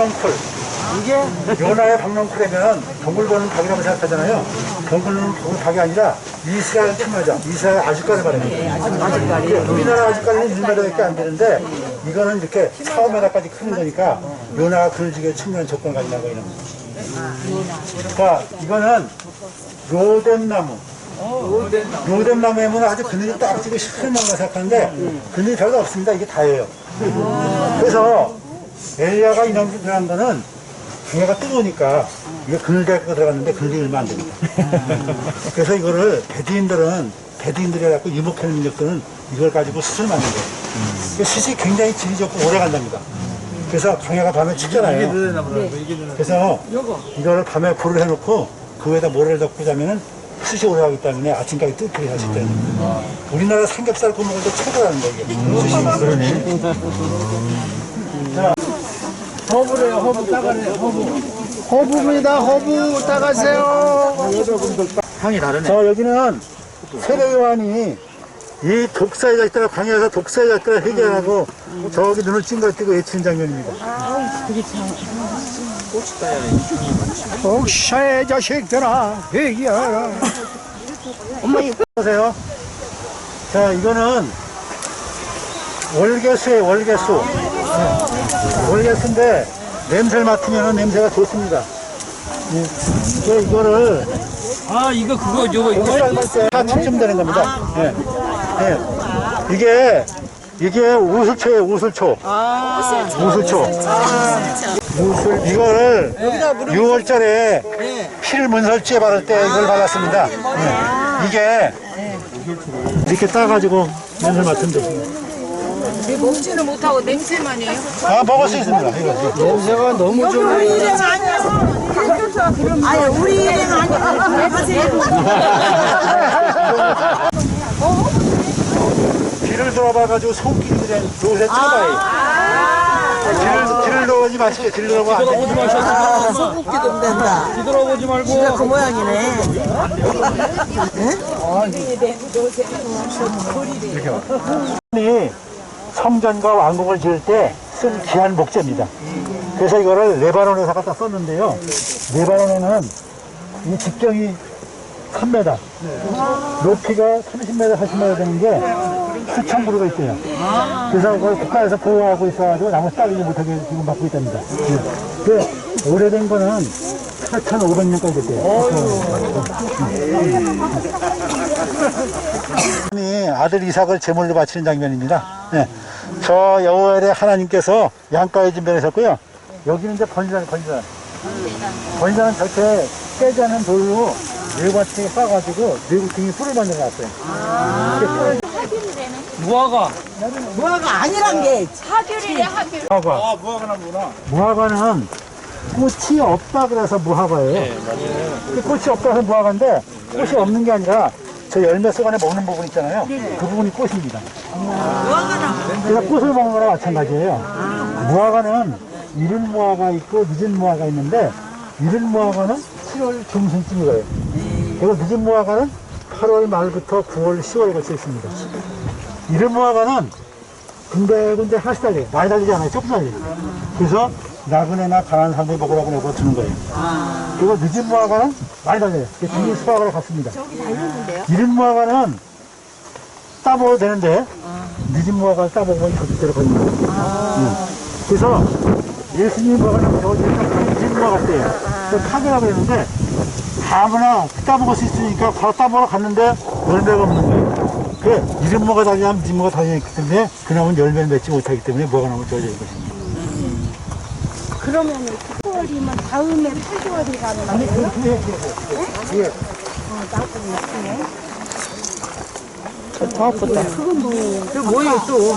박넝쿨 이게 요나의 박넝쿨이면 동굴보는 닭이라고 생각하잖아요. 동굴 닭이 아니라 이스라엘 참마자 이스라엘 아주까를 말합니다. 이게 우리나라 아주까리는 1m밖에 안 되는데 이거는 이렇게 4, 5m까지 크는 거니까 요나가 그늘지게 충분한 조건 가진다고 이런 거죠. 자 이거는 로뎀나무. 로뎀나무에는 아주 그늘이 딱 지고 시큰한 나무가 생각하는데 그늘이 별로 없습니다. 이게 다예요. 그래서 엘리야가 이놈 들어간 거는 강야가 뜨거우니까 이게 그늘대가 들어갔는데 그늘이 얼마 안 됩니다. 그래서 이거를 베드인들은 베드인들이 갖고 유목하는 민족들은 이걸 가지고 숯을 만든 거예요. 그 숯이 굉장히 질이 좋고 오래 간답니다. 그래서 강야가 밤에 춥잖아요. 그래서 이거를 밤에 불을 해놓고 그 위에다 모래를 덮고 자면은 숯이 오래 가기 때문에 아침까지 수 있다는 거예요. 우리나라 삼겹살 때 최고라는 거예요. 이게. 숯이. 그러네. 허브래요, 허브 따가래요, 허브. 허브입니다, 허브 따가세요. 향이 다르네. 저 여기는 세례요한이 이 독사에가 있다가 광야에서 독사에가 있다가 해결하고 저기 눈을 찡긋 뜨고 외치는 장면입니다. 독사의 자식들아, 회개하라. 보세요. 자, 이거는 월계수예요, 월계수. 네. 월계수인데 냄새를 맡으면 냄새가 좋습니다. 예. 이거를 아 이거 그거 저거 삶을 때다 춤춤되는 겁니다. 예. 예. 이게 이게 우슬초예요, 우슬초. 우슬초. 우슬 이거를 6월달에 피를 문설주에 바를 때 이걸 발랐습니다. 예. 이게 이렇게 따가지고 냄새 맡으면 됩니다. 먹지는 못하고 냄새만 해요. 아, 먹을 수 있습니다. 이거. 냄새가 너무 좋아요. 아니 우리 일은 귀를 돌아봐가지고 손길이 된 요새 차바이. 귀를, 귀를 넣지 마시고, 귀를 넣으면 안 뒤돌아보지 돼요. 마셔. 소국기도 된다. 뒤돌아보지 말고. 진짜 그 모양이네. 이 성전과 왕궁을 지을 때 쓴 귀한 목재입니다. 그래서 이거를 레바논에서 갖다 썼는데요. 레바논에는 이 직경이 3m, 높이가 30m, 40m 되는 게 수천 그루가 있대요. 그래서 그걸 국가에서 보호하고 있어가지고 나무 따르지 못하게 지금 막고 있답니다. 그 오래된 거는 4,500년까지 됐대요. 이 아들 이삭을 제물로 바치는 장면입니다. 네. 저 여호와의 하나님께서 양가에 준비하셨고요. 여기는 이제 번지단, 번지단. 번지단은 저렇게 깨지 않은 돌로 네구같이 싸가지고 네구등이 뿔을 만들어 놨어요. 무화과. 무화가 아니란 게 무화과. 아 무화과나구나. 무화과는 꽃이 없다 그래서 무화과예요. 그 꽃이 없다 해서 무화과인데 꽃이 없는 게 아니라 저 열매 속 안에 먹는 부분 있잖아요. 그 부분이 꽃입니다. 그래서 꽃을 먹는 거랑 마찬가지예요. 무화과는 이른 무화과 있고 늦은 무화과 있는데 이른 무화과는 7월 중순쯤이에요. 그리고 늦은 무화과는 8월 말부터 9월, 10월 걸쳐 있습니다. 이른 무화과는 군데군데 하나씩 달려요. 많이 달리지 않아요. 조금 달려요. 그래서 나그네나 강한 사람들이 먹으라고 내고 주는 거예요. 그리고 늦은 무화과는 많이 달려요. 중진 수박하고 같습니다. 이른 무화과는 따먹어도 되는데 늦은 무화과를 따먹으면 저절대로 걸립니다. 음. 그래서 예수님 무화과는 저기 늦은 무화과 때예요. 그 카게라고 했는데 아무나 따먹을 수 있으니까 바로 따먹으러 갔는데 열매가 없는 거예요. 그 이른 무화과 달리면 늦은 무화과 달리기 때문에 그나마 열매를 맺지 못하기 때문에 무화과 나무 떨어져 있는 것입니다. 그러면은 9월이면 다음에 8개월이 가는 아니, 그, 그, 그, 그, 예. 그 뭐예요 또?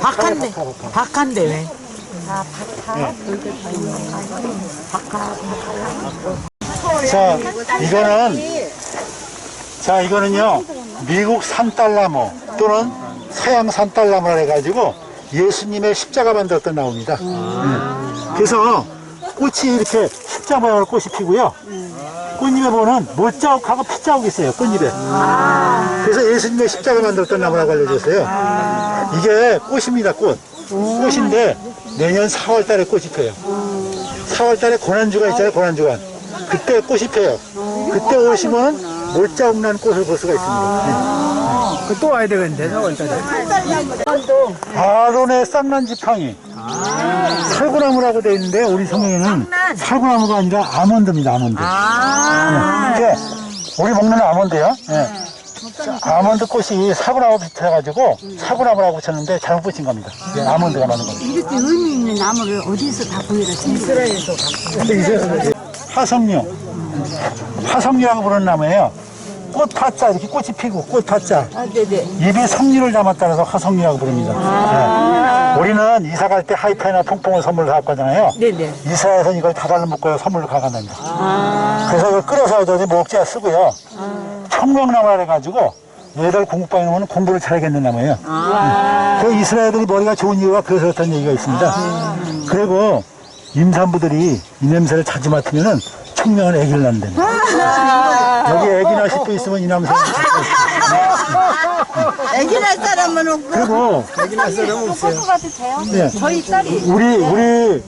박한대. 박한대 왜? 자, 이거는, 자, 이거는요, 미국 산딸나무 또는 서양 산딸나무라 해가지고 예수님의 십자가 만들었던 나무입니다. 네. 그래서 꽃이 이렇게 십자 모양으로 꽃이 피고요. 꽃잎에 보면 못자국하고 피자국이 있어요, 꽃잎에. 그래서 예수님의 십자가 만들었던 나무라고 알려졌어요. 이게 꽃입니다, 꽃. 꽃인데 내년 4월 달에 꽃이 펴요. 4월 달에 고난주가 있잖아요, 고난주가. 그때 꽃이 펴요. 그때 오시면 못자국 난 꽃을 볼 수가 있습니다. 그또 와야 되겠는데 4월 달에 아론의 쌍난 지팡이. 살구나무라고 되어 있는데 우리 성경에는 살구나무가 아니라 아몬드입니다, 아몬드. 네. 이게 우리 먹는 아몬드요. 네. 아몬드 꽃이 사구나무 비슷해가지고 사구나무라고 붙였는데 잘못 붙인 겁니다. 이게 아몬드가 많은 겁니다. 이렇게 의미 있는 나무를 어디서 다 구해다 이제 화석류. 화석류라고 부르는 나무예요. 꽃 파자, 이렇게 꽃이 피고 꽃 파자. 아, 네네. 입에 석류를 담았다라서 화석류라고 부릅니다. 네. 우리는 이사 갈 때 하이파이나 퐁퐁을 선물로 갖고 가잖아요. 네네. 이사에서 이걸 다달로 묶어요 선물로 가간답니다. 그래서 이걸 끓여서 저기 목재에 쓰고요. 청명나무라 해가지고 얘들 공부방에 놓으면 공부를 잘하겠는 나무예요. 그 이스라엘들이 머리가 좋은 이유가 그래서 그렇다는 얘기가 있습니다. 그리고 임산부들이 이 냄새를 자주 맡으면은 청명한 아기를 낳는답니다. 여기 아기 낳으실 분 있으면 이 냄새. 애기 날 사람은 없고. 그리고 포토 가도 돼요? 네. 저희 딸이 우리 우리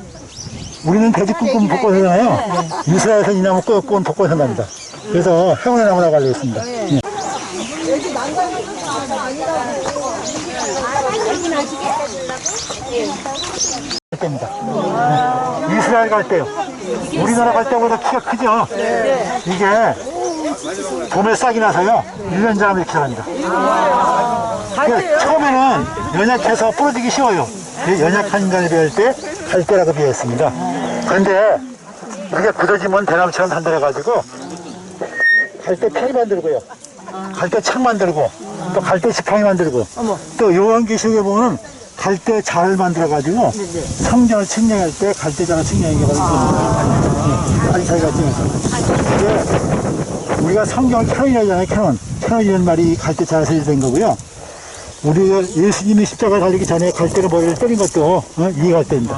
우리는 돼지 꿈꾸면 벚꽃 하잖아요. 이스라엘에서 이 나무 꺾은 벚꽃 한답니다. 그래서 행운의 나무라고 알고 있습니다. 예. 갈 때입니다. 네. 이스라엘 갈 때요. 우리나라 갈 때보다 키가 크죠? 이게 봄에 싹이 나서요. 1년 전에 이렇게 자랍니다. 그 처음에는 연약해서 부러지기 쉬워요. 그 연약한 인간에 비할 때 갈대라고 비했습니다. 그런데 이게 굳어지면 대나무처럼 단단해가지고 갈대 피리 만들고요. 갈대 창 만들고 또 갈대 지팡이 만들고 또 요한계시록에 보면 갈대 잘 만들어가지고 성전을 측량할 때 갈대자가 측량한 게 바로 이겁니다. 아니 저희가 찍어서 우리가 성경을 캐논이라잖아요 캐논 캐논이라는 말이 갈대 자에서 된 거고요. 우리가 예수님이 십자가 달리기 전에 갈대로 머리를 때린 것도 어? 이 갈대입니다.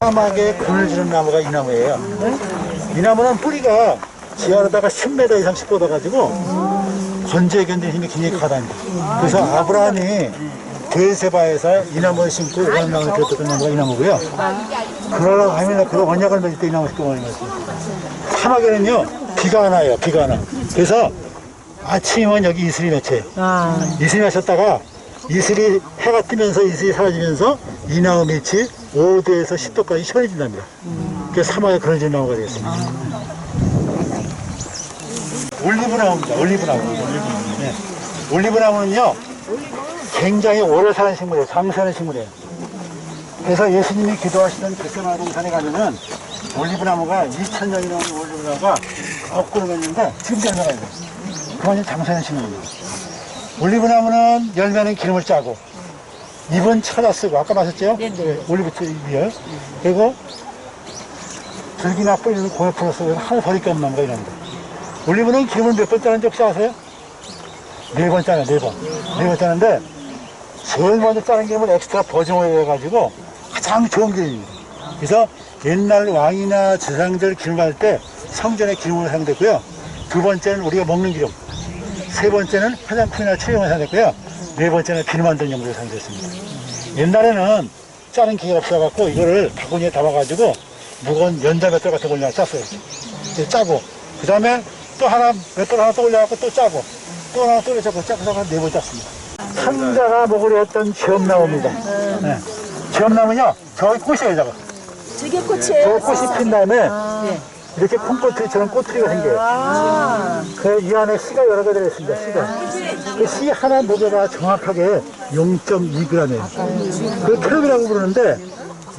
사막에 군을 주는 나무가 이 나무예요. 이 나무는 뿌리가 지하로다가 10m 이상씩 뻗어가지고 건조에 견디는 힘이 굉장히 강하답니다. 그래서 아브라함이 베세바에서 이 나무를 심고 나무를 피웠던 나무가 이 나무고요. 그러려고 하면 그 언약을 맺을 때 이 나무 심고 오는 것입니다. 사막에는요 비가 안 와요. 비가 안 와. 그래서 아침이면 여기 이슬이 맺혀요. 이슬이 맺혔다가 이슬이 해가 뜨면서 이슬이 사라지면서 이 나무 밑이 5도에서 10도까지 시원해진답니다. 그래서 사막에 그늘진 나무가 되겠습니다. 올리브나무입니다. 올리브나무. 올리브나무. 네. 올리브나무는요 굉장히 오래 사는 식물이에요. 장수하는 식물이에요. 그래서 예수님이 기도하시던 겟세마네 동산에 가면은 올리브나무가 2000년이나 올리브나무가 거꾸로 맺는데 지금 열매가 있어요. 그건 장수하는 식물입니다. 올리브나무는 열매는 기름을 짜고 잎은 찾아 쓰고 아까 마셨죠? 네, 올리브 잎이요. 그리고 줄기나 뿌리는 고엽으로 쓰고 하나 버릴 게 없는 나무가 이랍니 다. 올리브는 기름을 몇 번 짜는지 혹시 아세요? 네 번 짜요, 네 번. 네 번 짜는데 제일 먼저 짜는 기름은 엑스트라 오일 해가지고 가장 좋은 기름입니다. 그래서 옛날 왕이나 제상들 기름할 때 성전에 기름으로 사용됐고요. 두 번째는 우리가 먹는 기름. 세 번째는 화장품이나 체형을 사용했고요. 네 번째는 비누 만드는 용도로 사용됐습니다. 옛날에는 짜는 기계가 없어갖고 이거를 바구니에 담아가지고 무거운 연자 맷돌 같은 걸 그냥 짰어요. 짜고 그 다음에 또 하나 맷돌 하나 또 올려갖고 또 짜고 또 하나 또 올려갖고 짜고 짜고 네번 짰습니다. 상자가 먹으려 했던 지엄나무입니다. 네. 지엄나무는요 저기 꽃이에요 저거. 저게 꽃이에요? 저 꽃이 핀 다음에 이렇게 콩꽃처럼 꼬투리가 생겨요. 그 이 안에 씨가 여러 가지가 있습니다. 씨가. 그 씨 하나 무게가 정확하게 0.2g이에요. 그 캐럿이라고 부르는데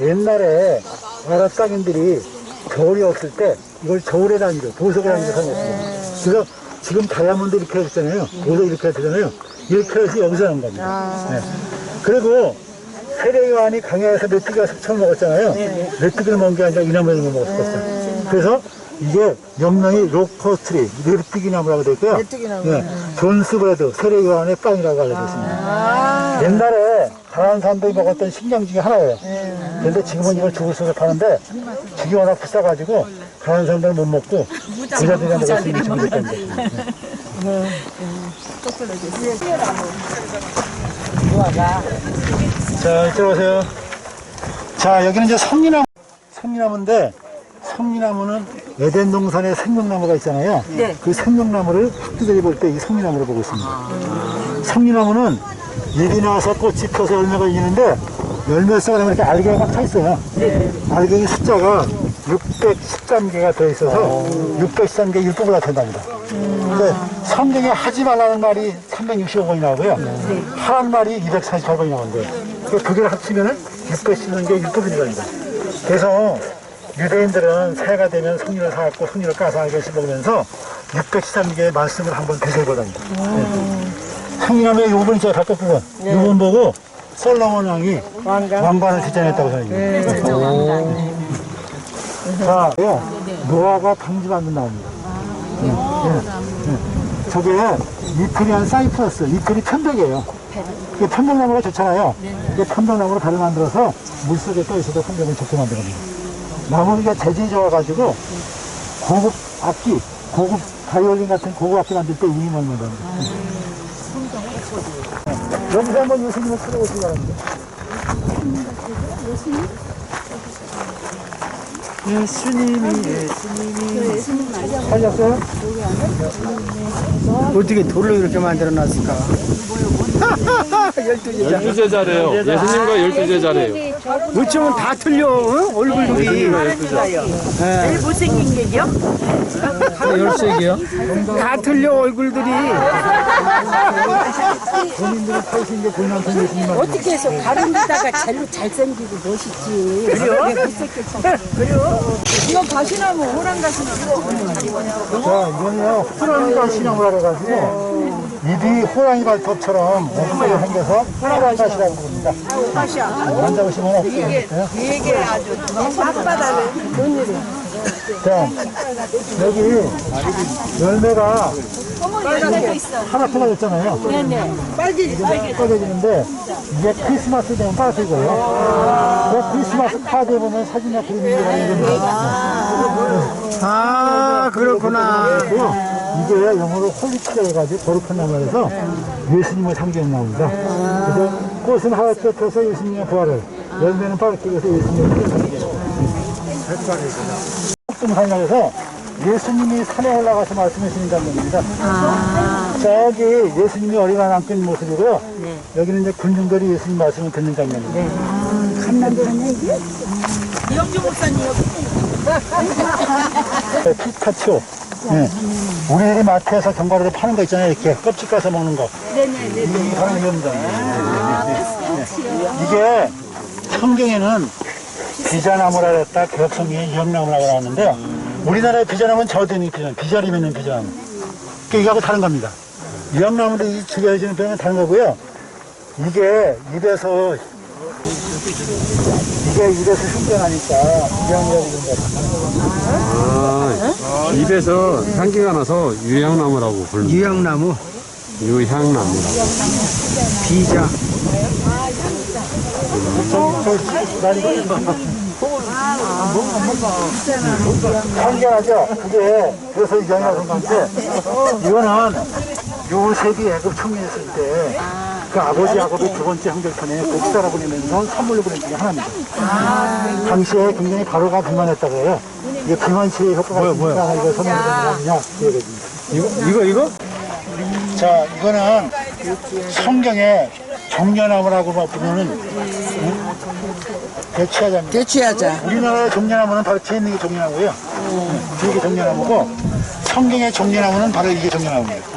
옛날에 아랍 땅인들이 겨울이 없을 때 이걸 겨울에 다니고 보석에 다니고 사용했습니다. 그래서 지금 다이아몬드 이렇게 했잖아요. 보석 이렇게 했잖아요. 이렇게 해서 여기서 난 겁니다. 네. 그리고 세례요한이 강야에서 메뚜기 가서 처음 먹었잖아요. 메뚜기를 먹은 게 아니라 이나무를 먹었을 것같요 그래서 이게 명명이 로커트리, 메뚜기 나무라고 되어 있고요. 메뚜기 나무. 네. 존스 브레드, 세례요한의 빵이라고 알려져 있습니다. 옛날에 가난한 사람들이 먹었던 식량 중에 하나예요. 그런데 지금은 이걸 죽을 속에 파는데 죽이 워낙 비싸가지고 가난한 사람들은 못 먹고 부자들이나 먹을 수 있는 정도 때문에. 자, 이쪽 오세요. 자, 여기는 이제 성리나무, 성리나무인데, 성리나무는 에덴 동산에 생명나무가 있잖아요. 그 생명나무를 학교들이 볼 때이 성리나무를 보고 있습니다. 성리나무는 잎이 나와서 꽃이 펴서 열매가 있는데, 열매 속에 이렇게 알갱이가 막차 있어요. 알갱이 숫자가 613개가 들어있어서 613개 율법을 나타낸답니다. 근데 성경에 하지 말라는 말이 365번이 나오고요. 하라는 말이 248번이 나오는데 그두 개를 합치면은 610개 율법이 들어갑니다. 그래서 유대인들은 새해가 되면 성리를 사갖고 성리를 까서 알것을 먹으면서 613개의 말씀을 한번 되새겨보답니다. 성리하면 요번 제가 바꿔 부분 요번 보고 솔로몬 왕이 왕관을 제작했다고 생각해요. 자, 예, 노아가 방지 만든 나옵니다. 예. 저게 이태리안 사이프러스, 이태리 편백이에요. 이게 편백나무가 좋잖아요. 이게 편백나무로 배를 만들어서 물속에 떠 있어도 편백을 좋게 만들거든요. 나무가 재질이 좋아가지고 고급 악기, 고급 바이올린 같은 고급 악기 만들 때 이용을 만듭니다. 여기서 한번 예수님을 찾아보시기 바랍니다. 예수님이 살렸어요? 어떻게 돌로 이렇게 만들어 놨을까? 열두 제자. 열두 제자래요. 예수님과 열두 제자래요. 어쩌면 다 틀려, 어? 얼굴들이. 예. 못생긴 게요? 열세기요? 다 틀려, 얼굴들이. 어떻게 해서 가른다가 제일 잘생기고 멋있지. 그래요? 이거 가시나무, 호랑 가시나무. 자, 이거는요, 호랑이가 신형을 해가지고, 입이 호랑이 발톱처럼 목소리가 생겨서 호랑이가시라고 부릅니다. 만져보시면 없어요. 이게 아주 자, 여기 열매가 하나씩 있잖아요. 네네. 빨개지, 빨개지는데, 이게 크리스마스 되면 빨개져요. 그 크리스마스 카드에 보면 사진이나 그림이라는 게 아, 그렇구나. 이게 영어로 홀리트라 해가지고 거룩한 나무에서 예수님을 상징하는 나무입니다. 그래서 꽃은 하얗게 펴서 예수님의 부활을, 열매는 빨갛게 펴서 예수님의 부활을. 산에서 예수님이 산에 올라가서 말씀하시는 장면입니다. 저기 예수님이 남고 있는 모습이고요. 여기는 이제 군중들이 예수님 말씀을 듣는 장면입니다. 네, 피카츄. 네. 우리들이 마트에서 견과류를 파는 거 있잖아요. 이렇게 껍질 까서 먹는 거. 네네네. 이게 바로 이겁니다. 네. 이게 성경에는 비자나무라 그랬다. 교성경에 유형나무라고 나왔는데 우리나라의 비자나무는 저대는 비자나무, 비자림 있는 비자나무. 그러니까 이거하고 다른 겁니다. 유형나무도 이 죽여지는 병은 다른 거고요. 이게 입에서 이게 입에서 유형이라고 그런 거예요. 입에서 향기가 나서 유향나무라고 부릅니다. 유향나무, 유향나무라고. 비자. 한계하죠. 그게 그래서 이 영향을 준 건데 이거는 요 세기 애굽 총리했을 때 그 아버지 야곱이 두 번째 형제편에 곡사라 보내면서 선물로 보낸 중에 하나입니다. 당시에 굉장히 바로가 비만했다고 해요. 이게 비만치의 효과가 있으니까 이거 선물로 보내냐 그 얘기입니다. 이거, 이거, 이거? 자, 이거는 성경에 종려나무라고 부르는 응? 대치하자입니다. 대취하자. 우리나라의 종려나무는 바로 뒤에 있는 게 종려나무고요. 뒤에 게 종려나무고 성경의 종려나무는 바로 이게 종려나무입니다.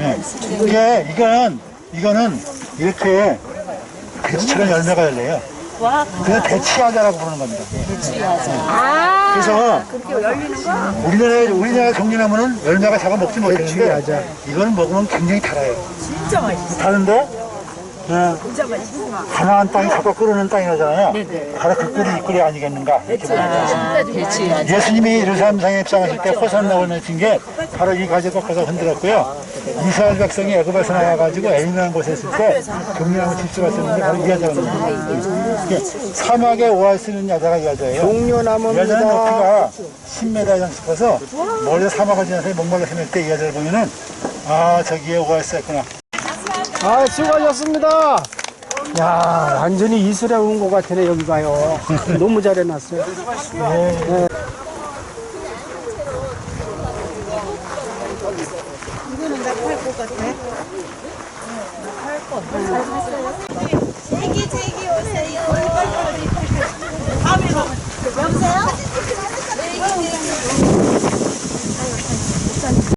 예. 이게 이건 이거는 이렇게 대치처럼 열매가 열려요. 그래서 대치하자라고 부르는 겁니다. 그래서 우리나라의 우리나라 종려나무는 열매가 작아 먹지 못하는데 이거는 먹으면 굉장히 달아요. 진짜 맛있어. 다른데 어, 가나안 땅이 잡아 끓는 땅이라잖아요. 바로 그 끓이 이 끓이 아니겠는가 이렇게 봅니다. 예수님이 예루살렘상에 입성하실 때 호산나을 내친 게 바로 이 가지고 거기서 흔들었고요. 이스라엘 백성이 애굽에서 나와가지고 애인한 곳에 있을 때 쓰는 게 바로 이 여자거든요. 이게 사막에 오아시스 있는 여자가 이 여자예요. 이 여자는 종려나무입니다. 높이가 10m 이상 싶어서 멀리 사막을 지나서 목말라 생길 때이 여자를 보면은 아 저기에 오아시스가 있구나. 아, 수고하셨습니다. 야, 완전히 이슬에 온 것 같으네, 여기 가요. 너무 잘 해놨어요. 제기